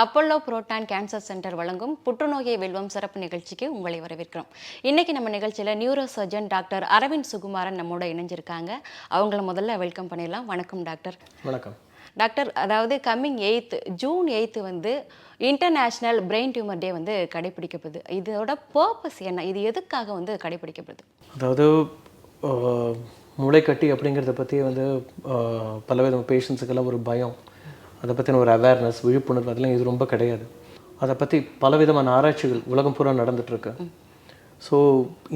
Apollo proton cancer centre வழங்கும் புற்றுநோயை வெல்வம் சிறப்பு நிகழ்ச்சிக்கு உங்களை வரவேற்கிறோம். இன்னைக்கு நம்ம நிகழ்ச்சியில் neuro surgeon doctor Aravind Sukumaran நம்மோட இணைஞ்சிருக்காங்க. அவங்கள முதல்ல வெல்கம் பண்ணிடலாம். வணக்கம் டாக்டர். வணக்கம். டாக்டர் அதாவது கம்மிங் எயித்து ஜூன் எயித்து வந்து இன்டர்நேஷ்னல் பிரெயின் டியூமர் டே வந்து கடைபிடிக்கப்படுது. இதோட பர்பஸ் என்ன? இது எதுக்காக வந்து கடைபிடிக்கப்படுது? அதாவது முளைக்கட்டி அப்படிங்கிறத பற்றி வந்து பலவித பேஷண்ட்ஸுக்கெல்லாம் ஒரு பயம். அதை பற்றின ஒரு அவேர்னஸ் விழிப்புணர்வு அதெல்லாம் இது ரொம்ப கிடையாது. அதை பற்றி பலவிதமான ஆராய்ச்சிகள் உலகம் பூரா நடந்துகிட்ருக்கு ஸோ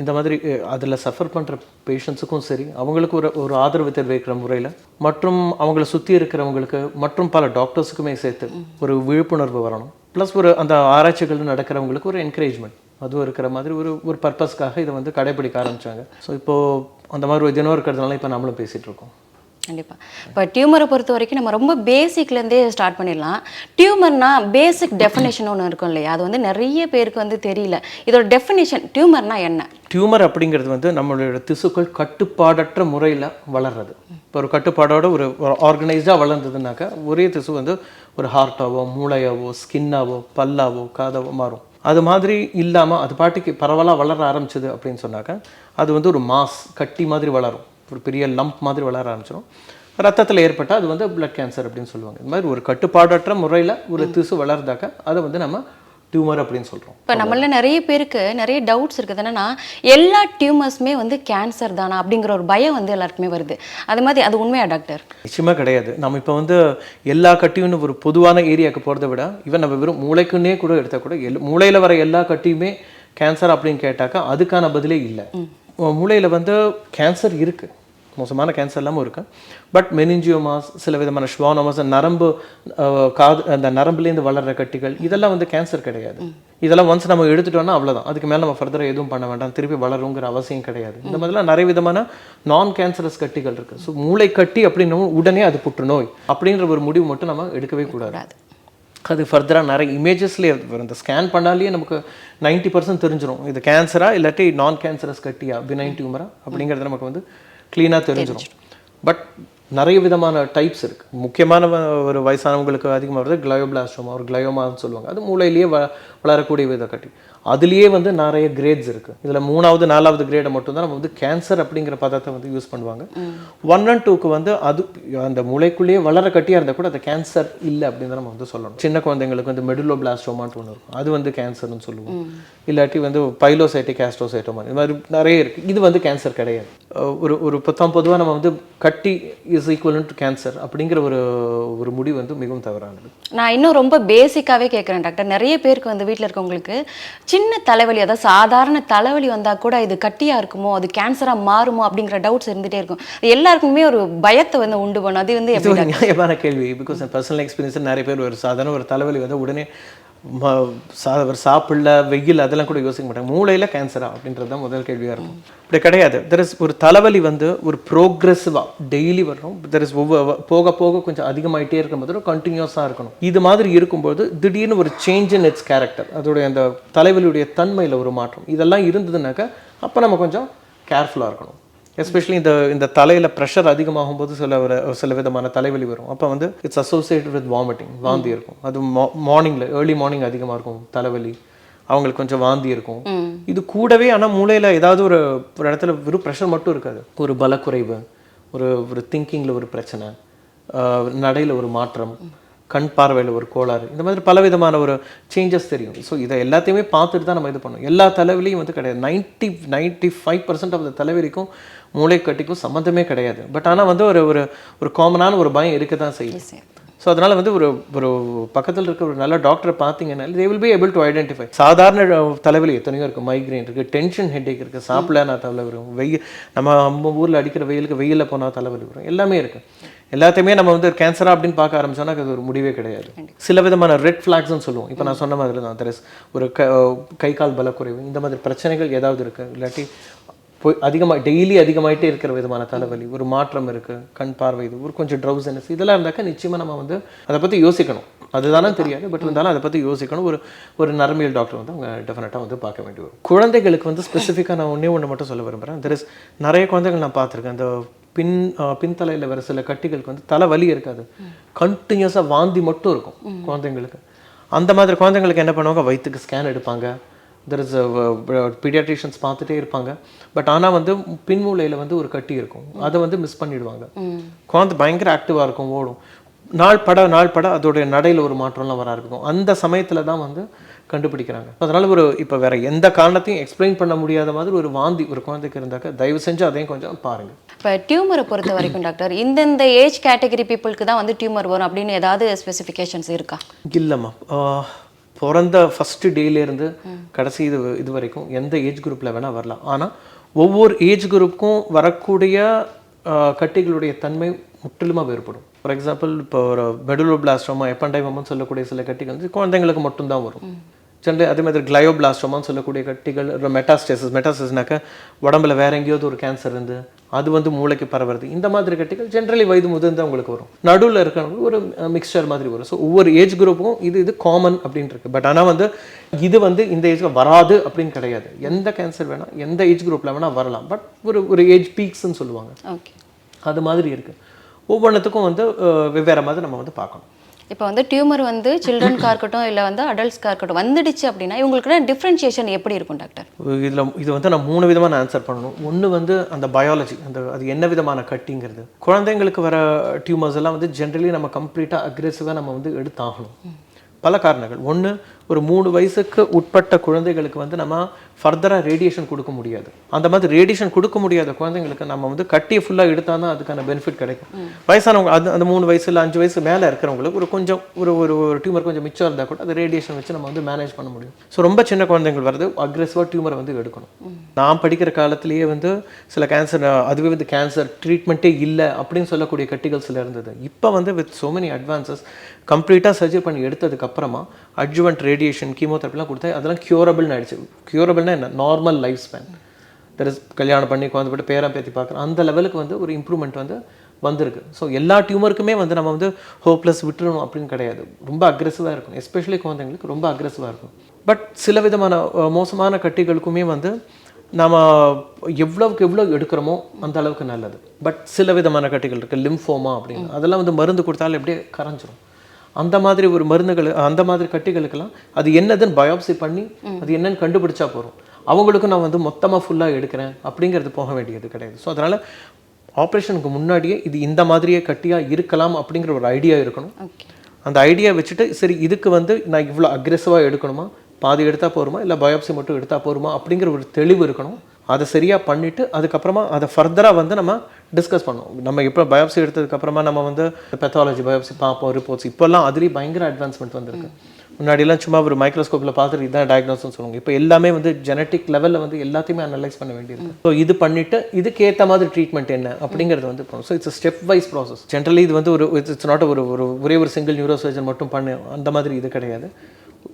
இந்த மாதிரி அதில் சஃபர் பண்ணுற பேஷண்ட்ஸுக்கும் சரி அவங்களுக்கு ஒரு ஒரு ஆதரவு தெரிவிக்கிற முறையில் மற்றும் அவங்கள சுற்றி இருக்கிறவங்களுக்கு மற்றும் பல டாக்டர்ஸுக்குமே சேர்த்து ஒரு விழிப்புணர்வு வரணும். ப்ளஸ் ஒரு அந்த ஆராய்ச்சிகள் நடக்கிறவங்களுக்கு ஒரு என்கரேஜ்மெண்ட் அதுவும் இருக்கிற மாதிரி ஒரு ஒரு பர்பஸ்க்காக இதை வந்து கடைபிடிக்க ஆரம்பிச்சாங்க. ஸோ இப்போது அந்த மாதிரி ஒரு தினம் இருக்கிறதுனால இப்போ நம்மளும் பேசிகிட்டு இருக்கோம் கண்டிப்பாக இப்போ டியூமரை பொறுத்த வரைக்கும் நம்ம ரொம்ப பேசிக்லேருந்தே ஸ்டார்ட் பண்ணிடலாம். டியூமர்னா பேசிக் டெஃபினேஷன் ஒன்று இருக்கும் இல்லையா? அது வந்து நிறைய பேருக்கு வந்து தெரியல. இதோட டெஃபினேஷன் டியூமர்னா என்ன? டியூமர் அப்படிங்கிறது வந்து நம்மளோட திசுக்கள் கட்டுப்பாடற்ற முறையில் வளர்றது. இப்போ ஒரு கட்டுப்பாடோட ஒரு ஆர்கனைஸ்டாக வளர்ந்ததுனாக்கா ஒரே திசு வந்து ஒரு ஹார்ட்டாவோ மூளையாவோ ஸ்கின்னாவோ பல்லாவோ காதாவோ மாறும். அது மாதிரி இல்லாமல் அது பாட்டுக்கு பரவலாக வளர ஆரம்பிச்சது அப்படின்னு சொன்னாக்கா அது வந்து ஒரு மாஸ் கட்டி மாதிரி வளரும். ஒரு பெரிய லம்ப் மாதிரி வளர ஆரம்பிச்சிடும் ரத்தத்தில் ஏற்பட்டால் அது வந்து பிளட் கேன்சர் அப்படின்னு சொல்லுவாங்க. இந்த மாதிரி ஒரு கட்டுப்பாடற்ற முறையில் ஒரு திசு வளர்ந்தாக்கா அதை வந்து நம்ம டியூமர் அப்படின்னு சொல்கிறோம் இப்போ நம்மள நிறைய பேருக்கு நிறைய டவுட்ஸ் இருக்குது. என்னன்னா எல்லா டியூமர்ஸுமே வந்து கேன்சர் தானா அப்படிங்கிற ஒரு பயம் வந்து எல்லாருக்குமே வருது. அது மாதிரி அது உண்மையா டாக்டர் நிச்சயமா கிடையாது. நம்ம இப்போ வந்து எல்லா கட்டியும் ஒரு பொதுவான ஏரியாவுக்கு போகிறத விட ஈவன் நம்ம வெறும் மூளைக்குன்னே கூட எடுத்தால் கூட எல் மூளையில் வர எல்லா கட்டியுமே கேன்சர் அப்படின்னு கேட்டாக்கா அதுக்கான பதிலே இல்லை. மூளையில் வந்து கேன்சர் இருக்குது மோசமான கேன்சர் இல்லாமல் இருக்கு. பட் மெனிஞ்சியோமாஸ் சில விதமான ஷ்வானோமாஸ் நரம்பு காது அந்த நரம்புலேருந்து வளர்ற கட்டிகள் இதெல்லாம் வந்து கேன்சர் கிடையாது. இதெல்லாம் ஒன்ஸ் நம்ம எடுத்துட்டோம்னா அவ்வளவுதான். அதுக்கு மேலே நம்ம ஃபர்தராக எதுவும் பண்ண வேண்டாம். திருப்பி வளருங்கிற அவசியம் கிடையாது. இந்த மாதிரிலாம் நிறைய விதமான நான் கேன்சரஸ் கட்டிகள் இருக்கு. ஸோ மூளை கட்டி அப்படின்னும் உடனே அது புற்றுநோய் அப்படின்ற ஒரு முடிவு மட்டும் நம்ம எடுக்கவே கூடாது. அது ஃபர்தராக நிறைய இமேஜஸ்லேயே வரும். இந்த ஸ்கேன் பண்ணாலே நமக்கு நைன்ட்டி பர்சன்ட் தெரிஞ்சிடும் இது கேன்சரா இல்லாட்டி நான் கேன்சரஸ் கட்டியா? பினைன் டியூமரா அப்படிங்கிறது நமக்கு வந்து க்ளீனாக தெரிஞ்சிடும் பட் நிறைய விதமான டைப்ஸ் இருக்கு. முக்கியமான ஒரு வயசானவங்களுக்கு அதிகமாக வருது கிளயோபிளாஸ்டோமா ஒரு கிளயோமான்னு சொல்லுவாங்க. அது மூளையிலேயே வ வளரக்கூடிய வித கட்டி. அதுலேயே வந்து நிறைய கிரேட்ஸ் இருக்கு. இதுல மூணாவது நாலாவது கிரேடை மட்டும்தான் நம்ம வந்து கேன்சர் அப்படிங்கிற பதத்தை வந்து யூஸ் பண்ணுவாங்க. ஒன் அண்ட் டூக்கு வந்து அது அந்த மூளைக்குள்ளேயே வளர கட்டியா இருந்தால் கூட அது கேன்சர் இல்லை அப்படின்னு நம்ம வந்து சொல்லணும். சின்ன குழந்தைங்களுக்கு வந்து மெடுலோ பிளாஸ்டோமான்ட்டு ஒன்று இருக்கும். அது வந்து கேன்சர்னு சொல்லுவோம். இல்லாட்டி வந்து பைலோசைட்டிக் ஆஸ்ட்ரோசைட்டோமா இது மாதிரி நிறைய இருக்கு. இது வந்து கேன்சர் கிடையாது. ஒரு ஒரு பொத்தாம் பொதுவாக நம்ம வந்து கட்டி இஸ் ஈக்குவலன் டு கேன்சர் அப்படிங்கிற ஒரு ஒரு முடிவு வந்து மிகவும் தவறானது. நான் இன்னும் ரொம்ப பேசிக்காவே கேட்குறேன் டாக்டர். நிறைய பேருக்கு வந்து வீட்டில் இருக்கவங்களுக்கு சின்ன தலைவலி அதாவது சாதாரண தலைவலி வந்தா கூட இது கட்டியா இருக்குமோ அது கேன்சரா மாறுமோ அப்படிங்கிற டவுட்ஸ் இருந்துட்டே இருக்கும். எல்லாருக்குமே ஒரு பயத்தை வந்து உண்டு பண்ணும். அது வந்து எப்படி நியாயமான கேள்வி. பிகாஸ் பர்சனல் எக்ஸ்பீரியன்ஸ் நிறைய பேர் ஒரு சாதாரண ஒரு தலைவலி வந்து உடனே ம- ஒரு சாப்பிடல வெயில் அதெல்லாம் கூட யோசிக்க மாட்டாங்க. மூளையில் கேன்சரா அப்படின்றது தான் முதல் கேள்வியாக இருக்கும். இப்படி கிடையாது. தெர் இஸ் ஒரு தலைவலி வந்து ஒரு ப்ரோக்ரெசிவாக டெய்லி வரும். தெர் இஸ் ஒவ்வொரு போக போக கொஞ்சம் அதிகமாயிட்டே இருக்கும்போது கண்டினியூஸாக இருக்கணும். இது மாதிரி இருக்கும்போது திடீர்னு ஒரு சேஞ்ச் இன் இட்ஸ் கேரக்டர் அதோடைய அந்த தலைவலியுடைய தன்மையில் ஒரு மாற்றம். இதெல்லாம் இருந்ததுனாக்கா அப்போ நம்ம கொஞ்சம் கேர்ஃபுல்லாக இருக்கணும். எஸ்பெஷலி இந்த இந்த தலையில் ப்ரெஷர் அதிகமாகும் போது சில ஒரு சில விதமான தலைவலி வரும். அப்போ வந்து இட்ஸ் அசோசியேட்டட் வித் வாமிட்டிங் வாந்தி இருக்கும். அது மார்னிங்கில் ஏர்லி மார்னிங் அதிகமாக இருக்கும் தலைவலி. அவங்களுக்கு கொஞ்சம் வாந்தி இருக்கும். இது கூடவே ஆனால் மூளையில் ஏதாவது ஒரு ஒரு இடத்துல வெறும் ப்ரெஷர் மட்டும் இருக்காது. ஒரு பலக்குறைவு ஒரு ஒரு திங்கிங்கில் ஒரு பிரச்சனை நடையில் ஒரு மாற்றம் கண் பார்வையில் ஒரு கோளாறு இந்த மாதிரி பலவிதமான ஒரு சேஞ்சஸ் தெரியும். ஸோ இதை எல்லாத்தையுமே பார்த்துட்டு தான் நம்ம இது பண்ணணும். எல்லா தலைவலியும் வந்து கிடையாது. Ninety ninety five percent of the தலைவலிக்கும் மூளை கட்டிக்கும் சம்மந்தமே கிடையாது. பட் ஆனால் வந்து ஒரு ஒரு ஒரு காமனான ஒரு பயம் இருக்க தான் செய்யும் ஸோ அதனால வந்து ஒரு ஒரு பக்கத்தில் இருக்க ஒரு நல்ல டாக்டரை பார்த்தீங்கன்னா they will be able to identify சாதாரண தலைவலி எத்தனையோ இருக்குது மைக்ரைன் இருக்குது டென்ஷன் ஹெட்டேக் இருக்குது சாப்பிடலனா தலைவலி வரும். வெயில் நம்ம நம்ம ஊரில் அடிக்கிற வெயிலுக்கு வெயிலில் போனால் தலைவலி வரும். எல்லாமே இருக்குது எல்லாத்தையுமே நம்ம வந்து கேன்சரா அப்படின்னு பார்க்க ஆரம்பிச்சோன்னா அது ஒரு முடிவே கிடையாது. சில விதமான ரெட் ஃப்ளாக்ஸ்னு சொல்லுவோம். இப்போ நான் சொன்ன மாதிரி தான் தெரஸ் ஒரு க கை கால் பலக்குறைவு. இந்த மாதிரி பிரச்சனைகள் ஏதாவது இருக்குது இல்லாட்டி போய் அதிகமாக டெய்லி அதிகமாயிட்டே இருக்கிற விதமான தலைவலி ஒரு மாற்றம் இருக்குது கண் பார்வை இது ஒரு கொஞ்சம் ட்ரௌசனஸ் இதெல்லாம் இருந்தாக்கா நிச்சயமாக நம்ம வந்து அதை பற்றி யோசிக்கணும். அதுதானே தெரியாது பட் இருந்தாலும் அதை பற்றி யோசிக்கணும். ஒரு ஒரு நரம்பியல் டாக்டர் வந்து அவங்க டெஃபினட்டாக வந்து பார்க்க வேண்டி வரும் குழந்தைகளுக்கு வந்து ஸ்பெசிஃபிக்காக நான் ஒன்றே ஒன்று மட்டும் சொல்ல விரும்புகிறேன் தெர் இஸ் நிறைய குழந்தைகள் நான் பார்த்துருக்கேன். அந்த பின் பின்தலையில் வர சில கட்டிகளுக்கு வந்து தலை வலி இருக்காது கண்டினியூஸாக வாந்தி மட்டும் இருக்கும் குழந்தைங்களுக்கு. அந்த மாதிரி குழந்தைங்களுக்கு என்ன பண்ணுவாங்க? வயிற்றுக்கு ஸ்கேன் எடுப்பாங்க. தெர் இஸ் பீடியாட்ரிஷியன்ஸ் பார்த்துட்டே இருப்பாங்க. பட் ஆனால் வந்து பின்மூலையில் வந்து ஒரு கட்டி இருக்கும். அதை வந்து மிஸ் பண்ணிடுவாங்க. குழந்தை பயங்கர ஆக்டிவாக இருக்கும் ஓடும். நாள் பட நாள் பட அதோடைய நடையில் ஒரு மாற்றம்லாம் வர இருக்கும் அந்த சமயத்தில் தான் வந்து கண்டுபிடிக்கிறாங்க. அதனால ஒரு இப்போ வேற எந்த காரணத்தையும் எக்ஸ்பிளைன் பண்ண முடியாத மாதிரி ஒரு வாந்தி ஒரு குழந்தைக்கு இருந்தாக்க தயவு செஞ்சு அதையும் கொஞ்சம் பாருங்க. இப்போ டியூமரை பொறுத்த வரைக்கும் டாக்டர் இந்தந்த ஏஜ் கேட்டகரி பீப்புளுக்கு தான் வந்து டியூமர் வரும் அப்படின்னு ஏதாவது ஸ்பெசிஃபிகேஷன்ஸ் இருக்கா? இல்லைம்மா பிறந்த ஃபஸ்ட்டு டேலேருந்து கடைசி இது இது வரைக்கும் எந்த ஏஜ் குரூப்பில் வேணால் வரலாம். ஆனால் ஒவ்வொரு ஏஜ் குரூப்புக்கும் வரக்கூடிய கட்டிகளுடைய தன்மை முற்றிலுமாக வேறுபடும். ஃபார் எக்ஸாம்பிள் இப்போ ஒரு மெடுலோபிளாஸ்டோமா எப்பண்டைமம்னு சொல்லக்கூடிய சில கட்டிகள் வந்து குழந்தைங்களுக்கு மட்டும்தான் வரும். ஜென்ரலி அதே மாதிரி கிளையோபிளாஸ்டோமான்னு சொல்லக்கூடிய கட்டிகள் மெட்டாஸ்டேசஸ் மெட்டாஸ்டேஸ்னாக்க உடம்புல வேற எங்கேயாவது ஒரு கேன்சர் இருந்து அது வந்து மூளைக்கு பரவுறது இந்த மாதிரி கட்டிகள் ஜென்ரலி வயது முதிர்ந்தவங்களுக்கு வரும். நடுவில் இருக்கிறவங்களுக்கு ஒரு மிக்சர் மாதிரி வரும். ஸோ ஒவ்வொரு ஏஜ் குரூப்பும் இது இது காமன் அப்படின்னு இருக்கு பட் ஆனால் வந்து இது வந்து இந்த ஏஜ்ல வராது அப்படின்னு கிடையாது. எந்த கேன்சர் வேணால் எந்த ஏஜ் குரூப்பில் வேணால் வரலாம். பட் ஒரு ஒரு ஏஜ் பீக்ஸ்ன்னு சொல்லுவாங்க. ஓகே அது மாதிரி இருக்கு. ஒவ்வொன்றுத்துக்கும் வந்து வெவ்வேறு மாதிரி நம்ம வந்து பார்க்கணும். இப்போ வந்து டியூமர் வந்து சில்ட்ரன்காக இருக்கட்டும் இல்லை வந்து அடல்ட்ஸ்க்காக இருக்கட்டும் வந்துடுச்சு அப்படின்னா இவங்களுக்கு டிஃப்ரென்ஷியேஷன் எப்படி இருக்கும் டாக்டர் இதில் இது வந்து நான் மூணு விதமாக நான் ஆன்சர் பண்ணணும். ஒன்று வந்து அந்த பயாலஜி அந்த அது என்ன விதமான கட்டிங்கிறது. குழந்தைங்களுக்கு வர டியூமர்ஸ் எல்லாம் வந்து ஜென்ரலி நம்ம கம்ப்ளீட்டாக அக்ரெசிவாக நம்ம வந்து எடுத்தாகணும். பல காரணங்கள். ஒன்று ஒரு மூணு வயசுக்கு உட்பட்ட குழந்தைகளுக்கு வந்து நம்ம ஃபர்தராக ரேடியேஷன் கொடுக்க முடியாது. அந்த மாதிரி ரேடியேஷன் கொடுக்க முடியாத குழந்தைங்களுக்கு நம்ம வந்து கட்டியை ஃபுல்லாக எடுத்தால் தான் அதுக்கான பெனிஃபிட் கிடைக்கும். வயசானவங்க அது அந்த மூணு வயசு இல்லை அஞ்சு வயசு மேலே இருக்கிறவங்களுக்கு ஒரு கொஞ்சம் ஒரு ஒரு ஒரு டியூமர் கொஞ்சம் மிச்சம் இருந்தால் கூட அது ரேடியேஷன் வச்சு நம்ம வந்து மேனேஜ் பண்ண முடியும். ஸோ ரொம்ப சின்ன குழந்தைகள் வரது அக்ரெசிவாக டியூமரை வந்து எடுக்கணும். நான் படிக்கிற காலத்திலேயே வந்து சில கேன்சர் அதுவே வந்து கேன்சர் ட்ரீட்மெண்ட்டே இல்லை அப்படின்னு சொல்லக்கூடிய கட்டிகள் சில இருந்தது. இப்போ வந்து வித் so many advances கம்ப்ளீட்டாக சர்ஜரி பண்ணி எடுத்ததுக்கு அப்புறமா அட்ஜுவன்ட் ரேடியேஷன் கீமோதெரப்பிலாம் கொடுத்தா அதெல்லாம் க்யூரபிள்னு ஆயிடுச்சு. க்யூரபிள்னா என்ன? Normal life span that is கல்யாணம் பண்ணி குழந்தை போட்டு பேரம் பேத்தி பார்க்குறோம் அந்த லெவலுக்கு வந்து ஒரு இம்ப்ரூவ்மெண்ட் வந்து வந்திருக்கு. ஸோ எல்லா டியூமருக்குமே வந்து நம்ம வந்து ஹோப்லெஸ் விட்டுறணும் அப்படின்னு கிடையாது. ரொம்ப அக்ரெசிவாக இருக்கும் எஸ்பெஷலி குழந்தைங்களுக்கு ரொம்ப அக்ரெசிவாக இருக்கும் பட் சில விதமான மோசமான கட்டிகளுக்குமே வந்து நம்ம எவ்வளவுக்கு எவ்வளோ எடுக்கிறோமோ அந்த அளவுக்கு நல்லது. பட் சில விதமான கட்டிகள் இருக்குது லிம்ஃபோமா அப்படின்னு. அதெல்லாம் வந்து மருந்து கொடுத்தாலும் எப்படியே கரைஞ்சிரும். அந்த மாதிரி ஒரு மருந்துகள் அந்த மாதிரி கட்டிகளுக்கெல்லாம் அது என்னதுன்னு பயாப்சி பண்ணி அது என்னன்னு கண்டுபிடிச்சா போதும். அவங்களுக்கும் நான் வந்து மொத்தமாக ஃபுல்லாக எடுக்கிறேன் அப்படிங்கிறது போக வேண்டியது கிடையாது. ஸோ அதனால் ஆப்ரேஷனுக்கு முன்னாடியே இது இந்த மாதிரியே கட்டியாக இருக்கலாம் அப்படிங்கிற ஒரு ஐடியா இருக்கணும். அந்த ஐடியா வச்சுட்டு சரி இதுக்கு வந்து நான் இவ்வளோ அக்ரெசிவாக எடுக்கணுமா? பாதி எடுத்தால் போருமா இல்லை பயாப்சி மட்டும் எடுத்தால் போருமா அப்படிங்கிற ஒரு தெளிவு இருக்கணும். அதை சரியாக பண்ணிவிட்டு அதுக்கப்புறமா அதை ஃபர்தராக வந்து நம்ம டிஸ்கஸ் பண்ணோம். நம்ம இப்போ பயோப்சி எடுத்ததுக்கப்புறமா நம்ம வந்து பெத்தாலஜி பயோப்சி பார்ப்போம் ரிப்போர்ட்ஸ் இப்போல்லாம் அதுலேயும் பயங்கர அட்வான்ஸ்மெண்ட் வந்திருக்கு. முன்னாடிலாம் சும்மா ஒரு மைக்ரோஸ்கோப்பில் பார்த்துட்டு இதான் டயக்னோஸ்னு சொல்லுவாங்க. இப்போ எல்லாமே வந்து ஜெனட்டிக் லெவலில் வந்து எல்லாத்தையுமே அனலைஸ் பண்ண வேண்டியிருக்கு. ஸோ இது பண்ணிட்டு இதுக்கேற்ற மாதிரி ட்ரீட்மெண்ட் என்ன அப்படிங்கிறது வந்து so it's stepwise process generally இது வந்து ஒரு இட்ஸ் நாட் ஒரு ஒரு ஒரே ஒரு சிங்கிள் நியூரோ சர்ஜன் மட்டும் பண்ணு அந்த மாதிரி இது கிடையாது.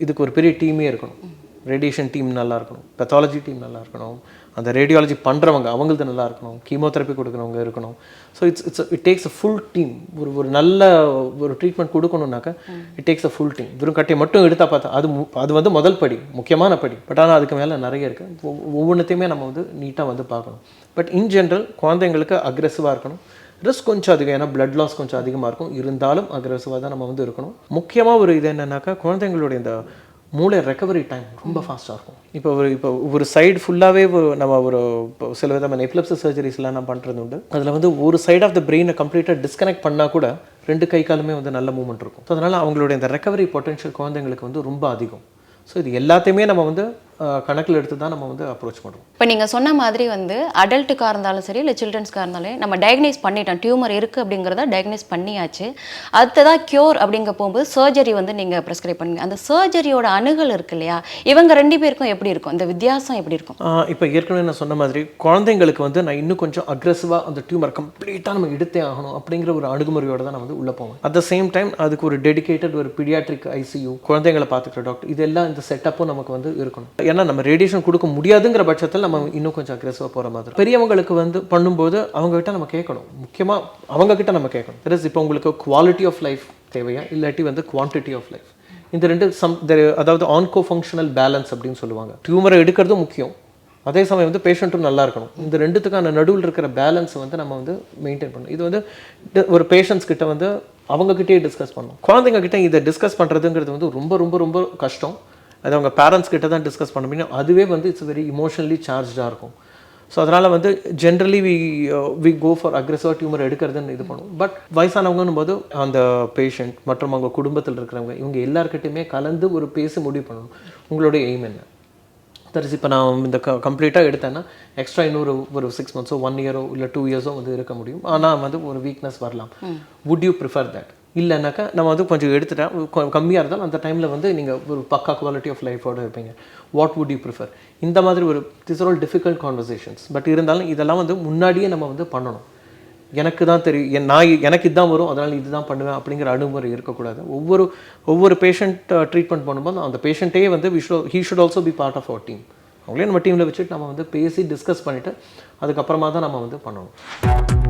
இதுக்கு ஒரு பெரிய டீமே இருக்கணும். ரேடியேஷன் டீம் நல்லா இருக்கணும் பெத்தாலஜி டீம் நல்லா இருக்கணும் அந்த ரேடியாலஜி பண்ணுறவங்க அவங்களுக்கு நல்லா இருக்கணும் கீமோதெரப்பி கொடுக்குறவங்க இருக்கணும். So it's it's it takes a full team ஒரு ஒரு நல்ல ஒரு treatment கொடுக்கணுன்னாக்கா it takes a full team வெறும் கட்டியை மட்டும் எடுத்தா பார்த்தா அது மு- அது வந்து முதல் படி முக்கியமான படி. பட் ஆனால் அதுக்கு மேலே நிறைய இருக்குது ஒவ்வொன்றுத்தையுமே நம்ம வந்து நீட்டாக வந்து பார்க்கணும். பட் இன் ஜென்ரல் குழந்தைங்களுக்கு அக்ரெசிவாக இருக்கணும். ரிஸ்க் கொஞ்சம் அதிகம். ஏன்னா பிளட் லாஸ் கொஞ்சம் அதிகமாக இருக்கும். இருந்தாலும் அக்ரெசிவாக தான் நம்ம வந்து இருக்கணும். முக்கியமாக ஒரு இது என்னன்னாக்கா குழந்தைங்களுடைய இந்த மூளை ரெக்கவரி டைம் ரொம்ப ஃபாஸ்ட்டாக இருக்கும். இப்போ ஒரு இப்போ ஒரு சைடு ஃபுல்லாகவே நம்ம ஒரு இப்போ சில விதமான எப்லப்சி சர்ஜரிஸ்லாம் நான் பண்ணுறது உண்டு. அதில் வந்து ஒரு சைடு ஆஃப் த பிரெயினை கம்ப்ளீட்டாக டிஸ்கனெக்ட் பண்ணால் கூட ரெண்டு கை காலுமே வந்து நல்ல மூவ்மெண்ட் இருக்கும். ஸோ அதனால் அவங்களுடைய இந்த ரெக்கவரி பொட்டன்ஷியல் குழந்தைங்களுக்கு வந்து ரொம்ப அதிகம். ஸோ இது எல்லாத்தையுமே நம்ம வந்து கணக்கில் எடுத்து தான் நம்ம வந்து அப்ரோச் பண்ணுறோம் இப்போ நீங்கள் சொன்ன மாதிரி வந்து அடல்ட்டுக்காக இருந்தாலும் சரி இல்லை சில்ட்ரன்ஸ்க்காக இருந்தாலும் நம்ம டயக்னைஸ் பண்ணிட்டோம். டியூமர் இருக்குது அப்படிங்கிறத டயக்னைஸ் பண்ணியாச்சு. அடுத்ததாக க்யூர் அப்படிங்க போகும்போது சர்ஜரி வந்து நீங்கள் ப்ரெஸ்கிரைப் பண்ணுங்க. அந்த சர்ஜரியோட அணுகல் இருக்கு இல்லையா? இவங்க ரெண்டு பேருக்கும் எப்படி இருக்கும்? இந்த வித்தியாசம் எப்படி இருக்கும்? இப்போ ஏற்கனவே நான் சொன்ன மாதிரி குழந்தைங்களுக்கு வந்து நான் இன்னும் கொஞ்சம் அக்ரெசிவாக அந்த டியூமர் கம்ப்ளீட்டாக நம்ம எடுத்தே ஆகணும் அப்படிங்கிற ஒரு அணுகுமுறையோட தான் நான் வந்து உள்ளே போவேன். அட் த சேம் டைம் அதுக்கு ஒரு டெடிகேட்டட் ஒரு பீடியாட்ரிக் ஐசியூ குழந்தைங்களை பார்த்துக்கிற டாக்டர் இதெல்லாம் இந்த செட்டப்பும் நமக்கு வந்து இருக்கணும். ஏன்னா நம்ம ரேடியேஷன் கொடுக்க முடியாதுங்கிற பட்சத்தில் நம்ம இன்னும் கொஞ்சம் அக்ரெசிவாக போகிற மாதிரி பெரியவங்களுக்கு வந்து பண்ணும்போது அவங்ககிட்ட நம்ம கேட்கணும். முக்கியமாக அவங்கக்கிட்ட நம்ம கேட்கணும். தட் இஸ் இப்போ உங்களுக்கு குவாலிட்டி ஆஃப் லைஃப் தேவையா? இல்லாட்டி வந்து குவான்டிட்டி ஆஃப் லைஃப் இந்த ரெண்டு சம் அதாவது ஆன்கோ ஃபங்க்ஷனல் பேலன்ஸ் அப்படின்னு சொல்லுவாங்க. டியூமரை எடுக்கிறதும் முக்கியம். அதே சமயம் வந்து பேஷண்ட்டும் நல்லா இருக்கணும். இந்த ரெண்டுத்துக்கான நடுவில் இருக்கிற பேலன்ஸை வந்து நம்ம வந்து மெயின்டைன் பண்ணணும். இது வந்து ஒரு பேஷண்ட்ஸ் கிட்ட வந்து அவங்கக்கிட்டே டிஸ்கஸ் பண்ணணும். குழந்தைங்க கிட்ட இதை டிஸ்கஸ் பண்ணுறதுங்கிறது வந்து ரொம்ப ரொம்ப ரொம்ப கஷ்டம். அது அவங்க பேரண்ட்ஸ் கிட்ட தான் டிஸ்கஸ் பண்ண முடியும். அதுவே வந்து இட்ஸ் வெரி இமோஷனலி சார்ஜாக இருக்கும். ஸோ அதனால் வந்து generally we we go for aggressive tumour எடுக்கிறதுன்னு இது பண்ணுவோம். பட் வயசானவங்கன்னும் போது அந்த பேஷண்ட் மற்றும் அவங்க குடும்பத்தில் இருக்கிறவங்க இவங்க எல்லாருக்கிட்டையுமே கலந்து ஒரு பேசி முடிவு பண்ணணும். உங்களுடைய எய்ம் என்ன? தரிசி இப்போ நான் இந்த க கம்ப்ளீட்டாக எடுத்தேன்னா எக்ஸ்ட்ரா இன்னொரு ஒரு சிக்ஸ் மந்த்ஸோ ஒன் இயரோ இல்லை டூ இயர்ஸோ வந்து இருக்க முடியும். ஆனால் வந்து ஒரு வீக்னஸ் வரலாம். வுட் யூ ப்ரிஃபர் தட் இல்லைனாக்கா நம்ம வந்து கொஞ்சம் எடுத்துட்டேன் கம்மியாக இருந்தாலும் அந்த டைமில் வந்து நீங்கள் ஒரு பக்கா குவாலிட்டி ஆஃப் லைஃபோட இருப்பீங்க. வாட் வுட் யூ ப்ரிஃபர் இந்த மாதிரி ஒரு this are all difficult conversations but இருந்தாலும் இதெல்லாம் வந்து முன்னாடியே நம்ம வந்து பண்ணணும். எனக்கு தான் தெரியும் என் நான் எனக்கு இதுதான் வரும் அதனால் இதுதான் பண்ணுவேன் அப்படிங்கிற அணுகுமுறை இருக்கக்கூடாது. ஒவ்வொரு ஒவ்வொரு பேஷண்ட் ட்ரீட்மெண்ட் பண்ணும்போது அந்த பேஷண்ட்டே வந்து we he should also be part of our team அவங்களே நம்ம டீமில் வச்சுட்டு நம்ம வந்து பேசி டிஸ்கஸ் பண்ணிவிட்டு அதுக்கப்புறமா தான் நம்ம வந்து பண்ணணும்.